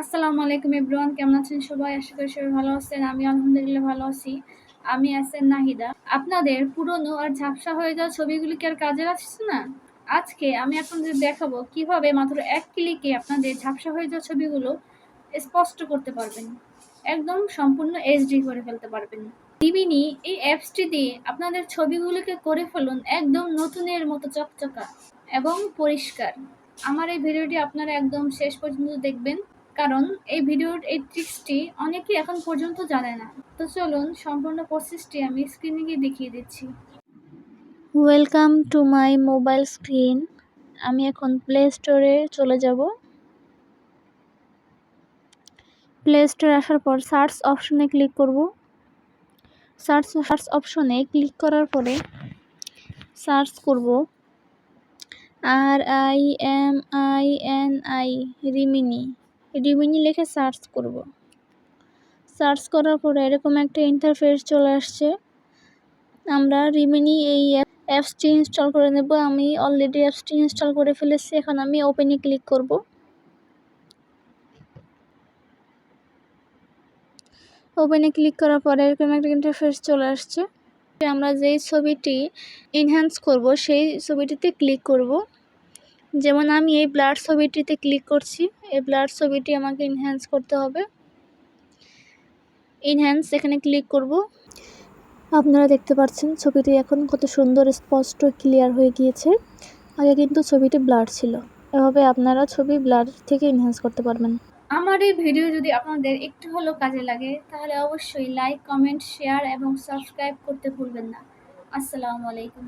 আসসালামু আলাইকুম এভরিওয়ান, কেমন আছেন সবাই? আশা করি সবাই ভালো আছেন। আমি আলহামদুলিল্লাহ ভালো আছি। আমি আছেন নাহিদা। আপনাদের পুরনো আর ঝাপসা হয়ে যাওয়া ছবিগুলি কি আর কাজে আসছে না? আজকে আমি আপনাদের দেখাবো কীভাবে মাত্র এক ক্লিকে আপনাদের ঝাপসা হয়ে যাওয়া ছবিগুলো স্পষ্ট করতে পারবেন। একদম সম্পূর্ণ এইচডি করে ফেলতে পারবেন। টিভিনি এই অ্যাপসটি দিয়ে আপনাদের ছবিগুলোকে করে ফেলুন একদম নতুনের মতো চকচকা এবং পরিষ্কার। আমার এই ভিডিওটি আপনারা একদম শেষ পর্যন্ত দেখবেন। কারণ এই ভিডিওর এই ট্রিক্সটি অনেকেই এখন পর্যন্ত জানে না। তো চলুন সম্পূর্ণ প্রসেসটি আমি স্ক্রিনে গিয়ে দেখিয়ে দিচ্ছি। Welcome to my mobile screen আমি এখন প্লে স্টোরে চলে যাব। প্লে স্টোরে আসার পর সার্চ অপশনে ক্লিক করব। সার্চ সার্চ অপশনে ক্লিক করার পরে সার্চ করব। আর I M I N I Remini Remini লিখে সার্চ করব। সার্চ করার পরে এরকম একটা ইন্টারফেস চলে আসছে। আমরা রিমিনি এই অ্যাপসটি ইনস্টল করে নেব। আমি অলরেডি অ্যাপসটি ইনস্টল করে ফেলেছি। এখন আমি ওপেনে ক্লিক করব। ওপেনে ক্লিক করার পরে এরকম একটা ইন্টারফেস চলে আসছে। আমরা যেই ছবিটি এনহ্যান্স করব, সেই ছবিটিতে ক্লিক করব। যেমন আমি এই ব্লার ছবিটিতে ক্লিক করছি, এই ব্লাড ছবিটি আমাকে এনহ্যান্স করতে হবে। এনহ্যান্স এখানে ক্লিক করব। আপনারা দেখতে পাচ্ছেন ছবিটি এখন কত সুন্দর, স্পষ্ট ক্লিয়ার হয়ে গিয়েছে। আগে কিন্তু ছবিটি ব্লার ছিল। এভাবে আপনারা ছবি ব্লার থেকে এনহ্যান্স করতে পারবেন। আমার এই ভিডিও যদি আপনাদের একটু হলেও কাজে লাগে, তাহলে অবশ্যই লাইক কমেন্ট শেয়ার এবং সাবস্ক্রাইব করতে ভুলবেন না। আসসালামু আলাইকুম।